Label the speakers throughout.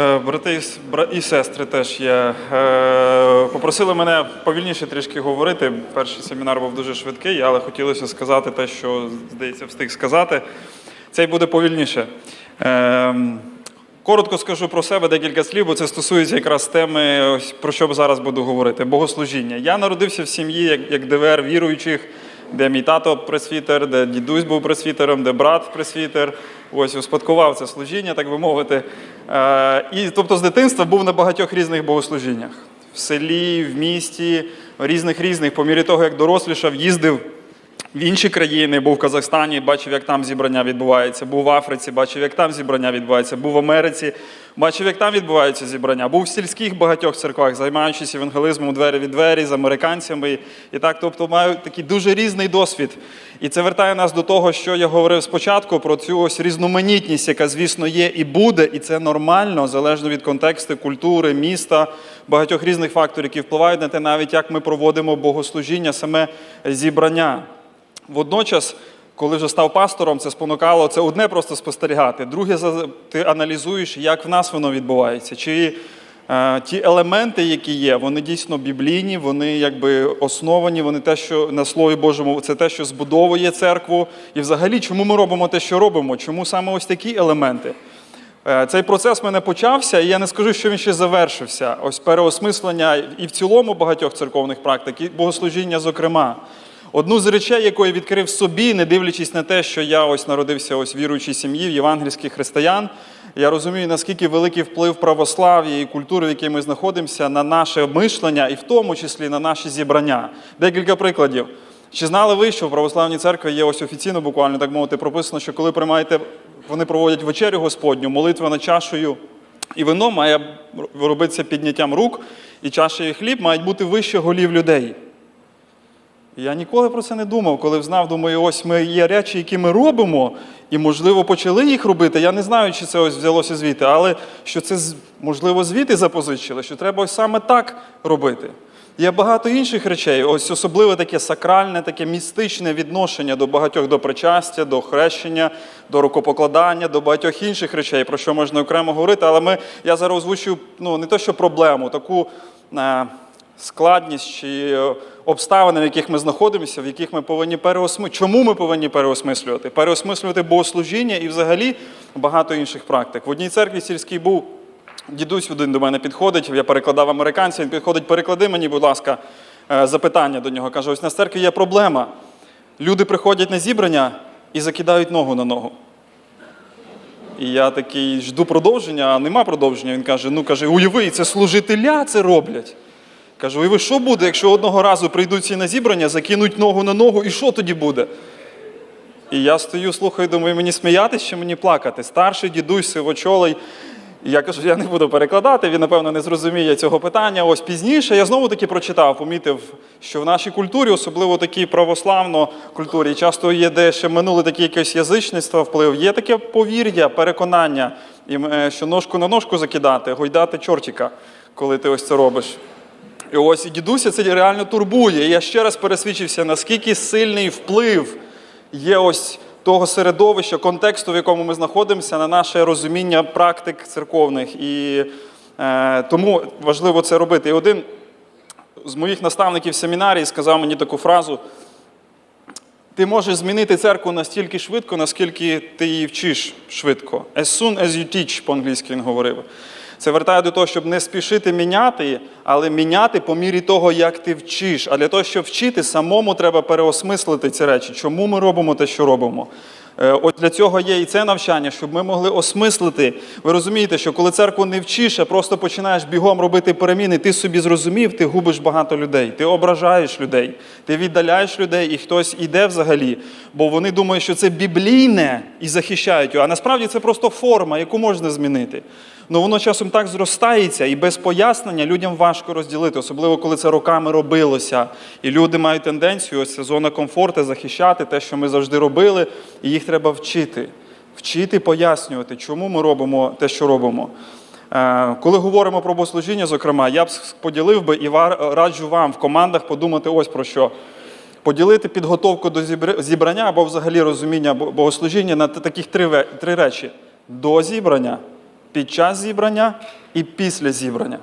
Speaker 1: Е, Брати і сестри теж є. Е, Попросили мене повільніше трішки говорити. Перший семінар був дуже швидкий, але хотілося сказати те, що, здається, встиг сказати. Цей буде повільніше. Е, Коротко скажу про себе декілька слів, бо це стосується якраз теми, про що зараз буду говорити: богослужіння. Я народився в сім'ї як ДВР віруючих, де мій тато пресвітер, де дідусь був пресвітером, де брат пресвітер. Ось успадкував це служіння, так би мовити. Е, і тобто з дитинства був на багатьох різних богослужіннях. В селі, в місті, різних різних, по мірі того, як дорослішав, їздив в інші країни, був в Казахстані, бачив, як там зібрання відбувається, був в Африці, бачив, як там зібрання відбувається, був в Америці, бачив, як там відбуваються зібрання, був в сільських багатьох церквах, займаючись евангелізмом двері від двері з американцями. І так, тобто, маю такий дуже різний досвід. І це вертає нас до того, що я говорив спочатку про цю ось різноманітність, яка, звісно, є і буде, і це нормально, залежно від контексту, культури, міста, багатьох різних факторів, які впливають на те, навіть як ми проводимо богослужіння, саме зібрання. Водночас, коли вже став пастором, це спонукало це одне просто спостерігати. Друге, ти аналізуєш, як в нас воно відбувається. Чи е, ті елементи, які є, вони дійсно біблійні, вони якби основані, вони те, що на Слові Божому, це те, що збудовує церкву. І взагалі, чому ми робимо те, що робимо? Чому саме ось такі елементи? Е, Цей процес в мене почався, і я не скажу, що він ще завершився. Ось переосмислення і в цілому багатьох церковних практик, і богослужіння, зокрема. Одну з речей, яку я відкрив собі, не дивлячись на те, що я ось народився ось віруючій сім'ї, в євангельських християн, я розумію, наскільки великий вплив православ'я і культури, в якій ми знаходимося, на наше мишлення, і в тому числі на наші зібрання. Декілька прикладів. Чи знали ви, що в православній церкві є ось офіційно, буквально так мовити, прописано, що коли приймаєте, вони проводять вечерю Господню, молитва над чашею, і вино має робитися підняттям рук, і чаша і хліб мають бути вище голів людей. Я ніколи про це не думав, коли знав, думаю, ось ми є речі, які ми робимо, і, можливо, почали їх робити. Я не знаю, чи це ось взялося звідти, але що це, можливо, звідти запозичили, що треба ось саме так робити. Є багато інших речей, ось особливо таке сакральне, таке містичне відношення до багатьох до причастя, до хрещення, до рукопокладання, до багатьох інших речей, про що можна окремо говорити. Але ми, я зараз озвучую ну, не то, що проблему, таку е, складність чи е, обставини, в яких ми знаходимося, в яких ми повинні переосмислювати. Чому ми повинні переосмислювати? Переосмислювати богослужіння і взагалі багато інших практик. В одній церкві сільській був дідусь один до мене підходить, я перекладав американця, він підходить, переклади мені, будь ласка, е, запитання до нього. Каже, ось на церкві є проблема. Люди приходять на зібрання і закидають ногу на ногу. І я такий жду продовження, а нема продовження. Він каже: ну каже, уяви, це служителя це роблять. Кажу, уяви, що буде, якщо одного разу прийдуть всі на зібрання, закинуть ногу на ногу, і що тоді буде? І я стою, слухаю, думаю, мені сміятися чи мені плакати? Старший дідусь сивочолий. І я кажу, я не буду перекладати, він, напевно, не зрозуміє цього питання. Ось пізніше я знову таки прочитав, помітив, що в нашій культурі, особливо такій православно культурі, часто є де ще минуле таке якесь язичництво вплив, є таке повір'я, переконання, е, що ножку на ножку закидати, гойдати чортика, коли ти ось це робиш. І ось і дідуся це реально турбує. І я ще раз пересвідчився, наскільки сильний вплив є ось того середовища, контексту, в якому ми знаходимося, на наше розуміння практик церковних. І е, тому важливо це робити. І один з моїх наставників семінарії сказав мені таку фразу: ти можеш змінити церкву настільки швидко, наскільки ти її вчиш швидко. As soon as you teach, по-англійськи він говорив. Це вертає до того, щоб не спішити міняти, але міняти по мірі того, як ти вчиш. А для того, щоб вчити, самому треба переосмислити ці речі. Чому ми робимо те, що робимо? Е, От для цього є і це навчання, щоб ми могли осмислити. Ви розумієте, що коли церкву не вчиш, а просто починаєш бігом робити переміни, ти собі зрозумів, ти губиш багато людей, ти ображаєш людей, ти віддаляєш людей, і хтось іде взагалі, бо вони думають, що це біблійне і захищають його. А насправді це просто форма, яку можна змінити. Ну воно часом так зростається, і без пояснення людям важко розділити, особливо коли це роками робилося. І люди мають тенденцію, ось ця зона комфорту, захищати те, що ми завжди робили, і їх треба вчити. Вчити, пояснювати, чому ми робимо те, що робимо. Е, Коли говоримо про богослужіння, зокрема, я б поділив би і раджу вам в командах подумати ось про що. Поділити підготовку до зібрання або взагалі розуміння богослужіння на таких три, три речі: до зібрання, під час зібрання і після зібрання.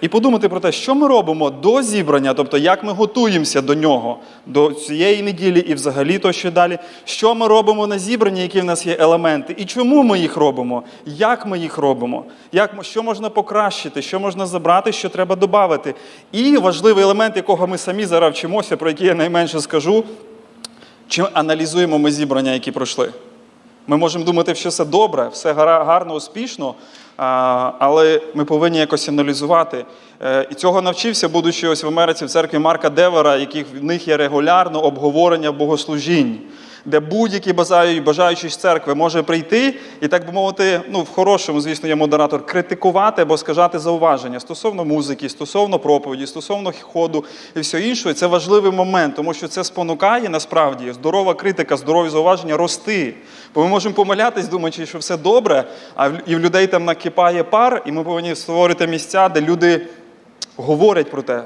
Speaker 1: І подумати про те, що ми робимо до зібрання, тобто як ми готуємося до нього, до цієї неділі і взагалі то ще далі. Що ми робимо на зібранні, які в нас є елементи, і чому ми їх робимо, як ми їх робимо, як, що можна покращити, що можна забрати, що треба додати. І важливий елемент, якого ми самі зараз вчимося, про який я найменше скажу, чи аналізуємо ми зібрання, які пройшли. Ми можемо думати, що все добре, все гарно, успішно, але ми повинні якось аналізувати. Е, І цього навчився, будучи ось в Америці в церкві Марка Девера, яких в них є регулярно обговорення богослужінь, де будь-який бажаючий з церкви може прийти і, так би мовити, ну в хорошому, звісно, є модератор, критикувати або сказати зауваження стосовно музики, стосовно проповіді, стосовно ходу і все інше. Це важливий момент, тому що це спонукає насправді здорова критика, здорові зауваження рости. Бо ми можемо помилятись, думаючи, що все добре, а і в людей там накипає пар, і ми повинні створити місця, де люди говорять про те,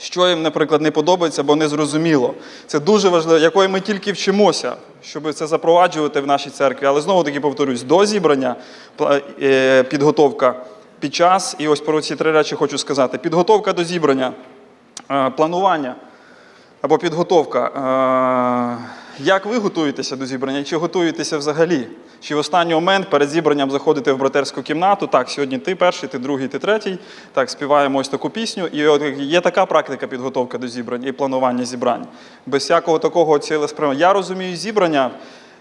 Speaker 1: що їм, наприклад, не подобається або не зрозуміло. Це дуже важливо, якої ми тільки вчимося, щоб це запроваджувати в нашій церкві. Але знову таки повторюсь, до зібрання е, підготовка під час, і ось про ці три речі хочу сказати: підготовка до зібрання, е, планування або підготовка. Як ви готуєтеся до зібрання? Чи готуєтеся взагалі? Чи в останній момент перед зібранням заходите в братерську кімнату? Так, сьогодні ти перший, ти другий, ти третій. Так, співаємо ось таку пісню. І от є така практика підготовки до зібрань і планування зібрань. Без всякого такого цілеспрямування. Я розумію зібрання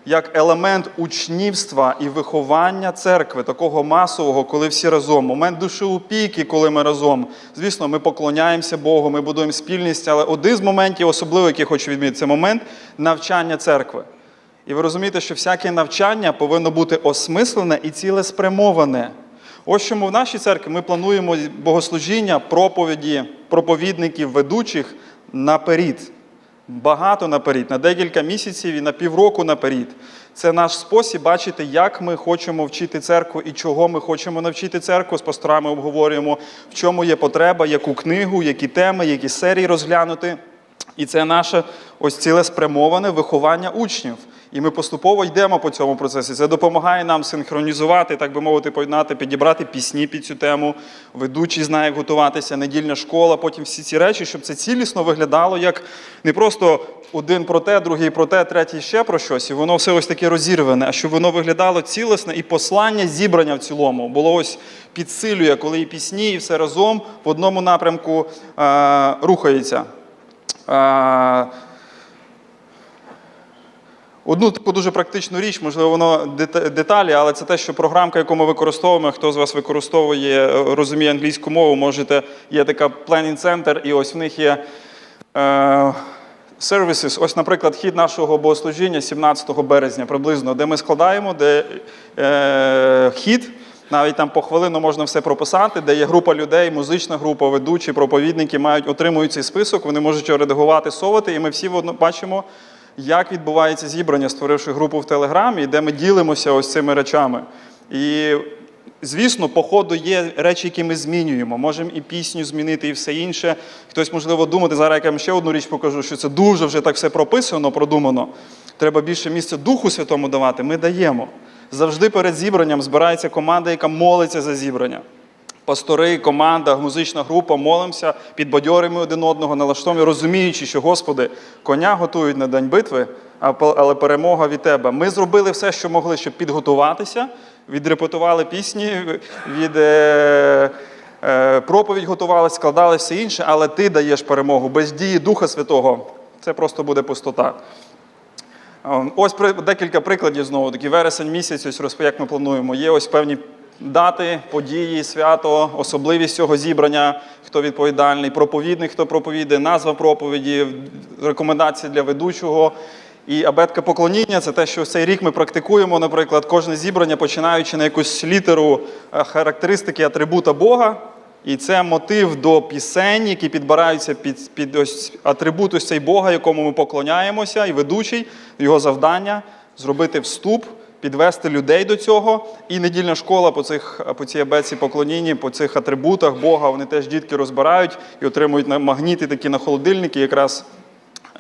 Speaker 1: як елемент учнівства і виховання церкви, такого масового, коли всі разом. Момент душеупіки, коли ми разом. Звісно, ми поклоняємося Богу, ми будуємо спільність, але один з моментів, особливо, який хочу відмітити, це момент навчання церкви. І ви розумієте, що всяке навчання повинно бути осмислене і цілеспрямоване. Ось чому в нашій церкві ми плануємо богослужіння, проповіді, проповідників, ведучих наперед. Багато наперед, на декілька місяців і на півроку наперед. Це наш спосіб бачити, як ми хочемо вчити церкву і чого ми хочемо навчити церкву. З пасторами обговорюємо, в чому є потреба, яку книгу, які теми, які серії розглянути. І це наше ось цілеспрямоване виховання учнів. І ми поступово йдемо по цьому процесі. Це допомагає нам синхронізувати, так би мовити, поєднати, підібрати пісні під цю тему. Ведучий знає, як готуватися, недільна школа, потім всі ці речі, щоб це цілісно виглядало як не просто один про те, другий про те, третій ще про щось, і воно все ось таке розірване, а щоб воно виглядало цілісне і послання зібрання в цілому було ось підсилює, коли і пісні, і все разом в одному напрямку е, рухається. Е, Одну таку дуже практичну річ, можливо, воно деталі, але це те, що програмка, яку ми використовуємо, хто з вас використовує, е, розуміє англійську мову, можете, є така Planning Center, і ось в них є е, services. Ось, наприклад, хід нашого богослужіння 17 березня приблизно, де ми складаємо, де е, хід. Навіть там по хвилину можна все прописати, де є група людей, музична група, ведучі, проповідники мають отримують цей список, вони можуть його редагувати, совати, і ми всі бачимо, як відбувається зібрання, створивши групу в Телеграмі, де ми ділимося ось цими речами. І, звісно, по ходу є речі, які ми змінюємо. Можемо і пісню змінити, і все інше. Хтось, можливо, думати, зараз я вам ще одну річ покажу, що це дуже вже так все прописано, продумано. Треба більше місця Духу Святому давати. Ми даємо. Завжди перед зібранням збирається команда, яка молиться за зібрання. Пастори, команда, музична група молимося, підбадьоримо один одного, налаштовуємо, розуміючи, що Господи, коня готують на день битви, але перемога від Тебе. Ми зробили все, що могли, щоб підготуватися, відрепетували пісні, від е, е, проповідь готували, складали все інше, але Ти даєш перемогу. Без дії Духа Святого це просто буде пустота. Ось декілька прикладів знову таки. Вересень місяць, ось як ми плануємо. Є ось певні дати, події, свято, особливість цього зібрання, хто відповідальний, проповідник, хто проповідає, назва проповіді, рекомендації для ведучого. І абетка поклоніння це те, що цей рік ми практикуємо, наприклад, кожне зібрання, починаючи на якусь літеру е, характеристики атрибута Бога. І це мотив до пісень, які підбираються під, під ось атрибут ось цей Бога, якому ми поклоняємося, і ведучий, його завдання зробити вступ, підвести людей до цього. І недільна школа по, цих, по цій абеці поклонінні, по цих атрибутах Бога, вони теж дітки розбирають і отримують магніти такі на холодильники, якраз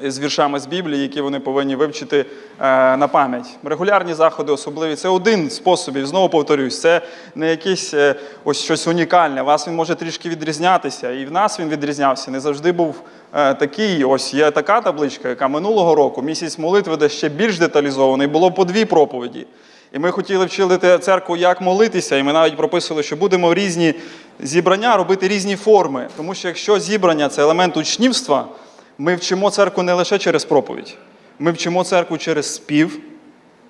Speaker 1: з віршами з Біблії, які вони повинні вивчити е, на пам'ять. Регулярні заходи, особливі це один з способів. Знову повторюсь, це не якесь е, ось щось унікальне. Вас він може трішки відрізнятися, і в нас він відрізнявся. Не завжди був е, такий. Ось є така табличка, яка минулого року місяць молитви, де ще більш деталізований, було по дві проповіді. І ми хотіли вчити церкву, як молитися, і ми навіть прописували, що будемо різні зібрання робити різні форми. Тому що якщо зібрання це елемент учнівства, ми вчимо церкву не лише через проповідь, ми вчимо церкву через спів,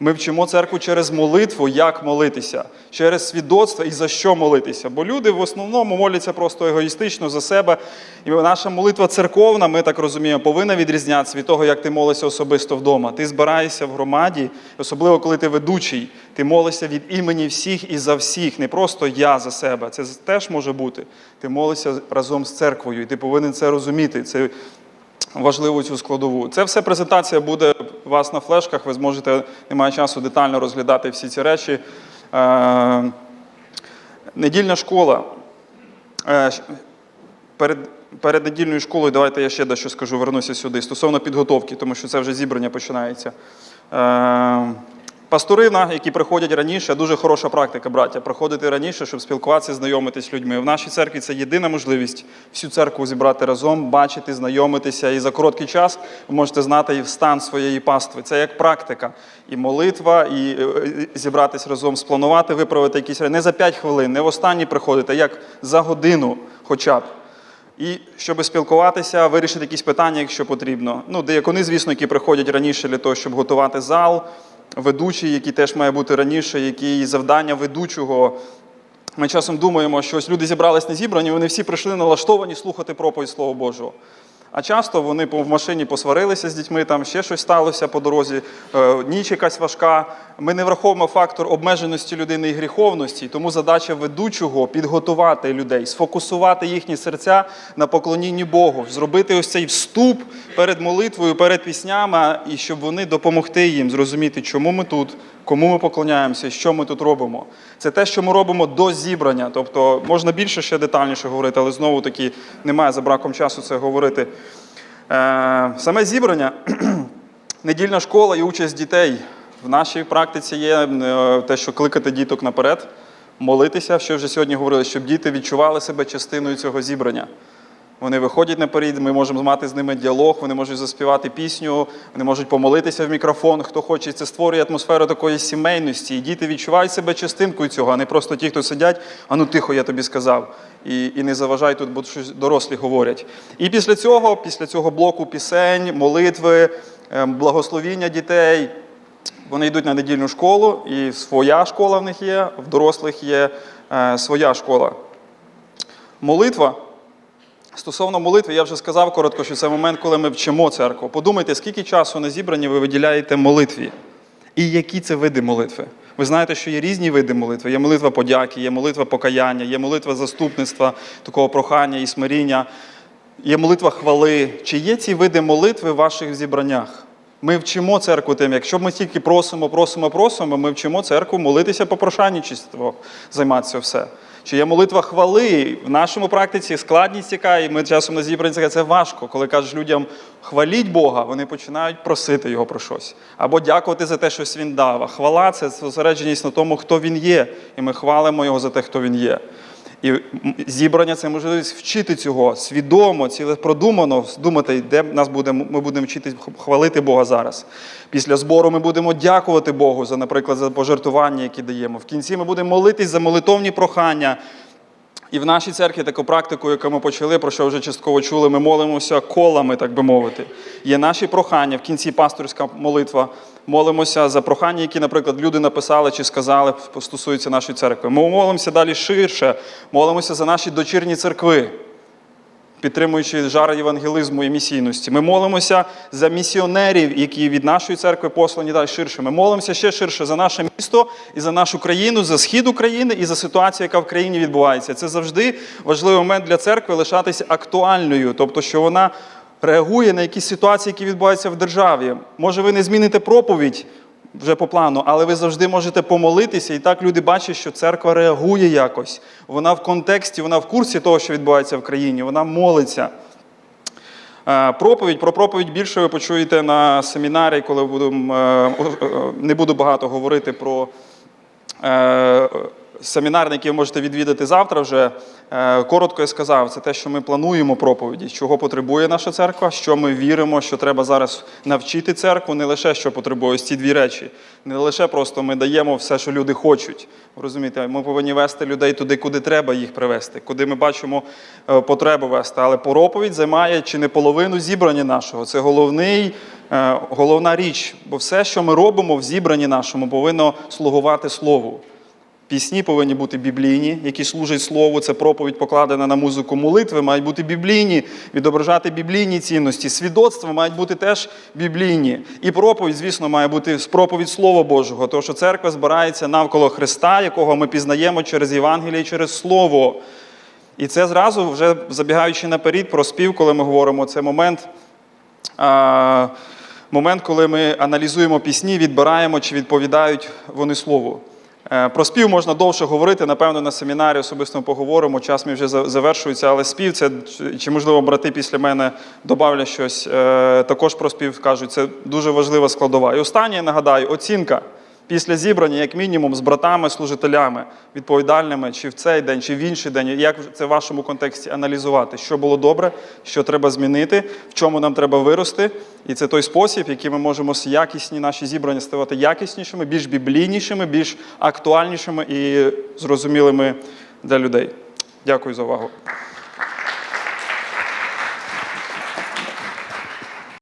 Speaker 1: ми вчимо церкву через молитву, як молитися, через свідоцтво і за що молитися. Бо люди в основному моляться просто егоїстично за себе. І наша молитва церковна, ми так розуміємо, повинна відрізнятися від того, як ти молишся особисто вдома. Ти збираєшся в громаді, особливо коли ти ведучий, ти молишся від імені всіх і за всіх, не просто я за себе. Це теж може бути. Ти молишся разом з церквою, і ти повинен це розуміти. Це важливу цю складову. Це все презентація буде у вас на флешках. Ви зможете, немає часу детально розглядати всі ці речі. Е, недільна школа. Е, Перед, перед недільною школою давайте я ще дещо скажу, вернуся сюди. Стосовно підготовки, тому що це вже зібрання починається. Пастори, які приходять раніше, дуже хороша практика, браття, приходити раніше, щоб спілкуватися, знайомитися з людьми. В нашій церкві це єдина можливість всю церкву зібрати разом, бачити, знайомитися. І за короткий час ви можете знати і стан своєї пастви. Це як практика. І молитва, і е, е, зібратися разом, спланувати, виправити якісь. Не за 5 хвилин, не в останній приходити, а як за годину хоча б. І щоб спілкуватися, вирішити якісь питання, якщо потрібно. Ну, деякони, звісно, які приходять раніше для того, щоб готувати зал, ведучий, який теж має бути раніше, які завдання ведучого. Ми часом думаємо, що ось люди зібрались не зібрані, вони всі прийшли налаштовані слухати проповідь Слова Божого. А часто вони в машині посварилися з дітьми, там ще щось сталося по дорозі, е, ніч якась важка. Ми не враховуємо фактор обмеженості людини і гріховності, тому задача ведучого підготувати людей, сфокусувати їхні серця на поклонінні Богу, зробити ось цей вступ перед молитвою, перед піснями, і щоб вони допомогти їм зрозуміти, чому ми тут, кому ми поклоняємося, що ми тут робимо. Це те, що ми робимо до зібрання. Тобто можна більше ще детальніше говорити, але знову таки немає за браком часу це говорити. Е, Саме зібрання, недільна школа і участь дітей. В нашій практиці є е, те, що кликати діток наперед, молитися, що вже сьогодні говорили, щоб діти відчували себе частиною цього зібрання. Вони виходять наперед, ми можемо мати з ними діалог, вони можуть заспівати пісню, вони можуть помолитися в мікрофон, хто хоче. Це створює атмосферу такої сімейності. І діти відчувають себе частинкою цього, а не просто ті, хто сидять, а ну тихо, я тобі сказав. І, і не заважай тут, бо щось дорослі говорять. І після цього, після цього блоку пісень, молитви, ем, благословіння дітей, вони йдуть на недільну школу, і своя школа в них є, в дорослих є е, своя школа. Молитва. Стосовно молитви, я вже сказав коротко, що це момент, коли ми вчимо церкву. Подумайте, скільки часу на зібранні ви виділяєте молитві, і які це види молитви. Ви знаєте, що є різні види молитви. Є молитва подяки, є молитва покаяння, є молитва заступництва, такого прохання і смиріння, є молитва хвали. Чи є ці види молитви в ваших зібраннях? Ми вчимо церкву тим, якщо ми тільки просимо, просимо, просимо, ми вчимо церкву молитися по прошанничеству, займатися все. Чи є молитва хвали? В нашому практиці складність яка, і ми часом на зібранні це- це важко. Коли кажеш людям хваліть Бога, вони починають просити Його про щось. Або дякувати за те, що Він дав. А хвала це зосередженість на тому, хто він є. І ми хвалимо Його за те, хто він є. І зібрання це можливість вчити цього свідомо, цілепродумано, думати, де нас буде, ми будемо вчити хвалити Бога зараз. Після збору ми будемо дякувати Богу за, наприклад, за пожертвування, які даємо. В кінці ми будемо молитись за молитовні прохання. І в нашій церкві таку практику, яку ми почали, про що вже частково чули, ми молимося колами, так би мовити. Є наші прохання, в кінці пасторська молитва. Молимося за прохання, які, наприклад, люди написали чи сказали, стосуються нашої церкви. Ми молимося далі ширше, молимося за наші дочірні церкви, підтримуючи жар євангелізму і місійності. Ми молимося за місіонерів, які від нашої церкви послані далі ширше. Ми молимося ще ширше за наше місто і за нашу країну, за схід України і за ситуацію, яка в країні відбувається. Це завжди важливий момент для церкви лишатися актуальною, тобто, що вона реагує на якісь ситуації, які відбуваються в державі. Може, ви не зміните проповідь. Вже по плану, але ви завжди можете помолитися, і так люди бачать, що церква реагує якось. Вона в контексті, вона в курсі того, що відбувається в країні, вона молиться. Е, Проповідь про проповідь більше ви почуєте на семінарі, коли будемо е, е, не буду багато говорити про семінар, який ви можете відвідати завтра. Вже Е, коротко я сказав, це те, що ми плануємо проповіді, чого потребує наша церква, що ми віримо, що треба зараз навчити церкву, не лише що потребує ці дві речі, не лише просто ми даємо все, що люди хочуть. Розумієте, ми повинні вести людей туди, куди треба їх привести, куди ми бачимо е, потребу вести. Але проповідь займає чи не половину зібрання нашого. Це головний, е, головна річ, бо все, що ми робимо в зібранні нашому, повинно слугувати слову. Пісні повинні бути біблійні, які служать слову. Це проповідь покладена на музику молитви, мають бути біблійні, відображати біблійні цінності. Свідоцтва мають бути теж біблійні. І проповідь, звісно, має бути проповідь Слова Божого, тому що церква збирається навколо Христа, якого ми пізнаємо через Євангеліє, через Слово. І це зразу, вже забігаючи наперед про спів, коли ми говоримо, це момент. А, момент, коли ми аналізуємо пісні, відбираємо чи відповідають вони слову. Е, Про спів можна довше говорити, напевно, на семінарі особисто поговоримо. Час мій вже завершується, але спів це чи- можливо брати після мене добавлять щось. е, Також про спів кажуть, це дуже важлива складова. І останнє нагадаю, оцінка після зібрання, як мінімум, з братами-служителями, відповідальними, чи в цей день, чи в інший день, як це в вашому контексті аналізувати, що було добре, що треба змінити, в чому нам треба вирости. І це той спосіб, який ми можемо с- якісні наші зібрання ставати якіснішими, більш біблійнішими, більш актуальнішими і зрозумілими для людей. Дякую за увагу.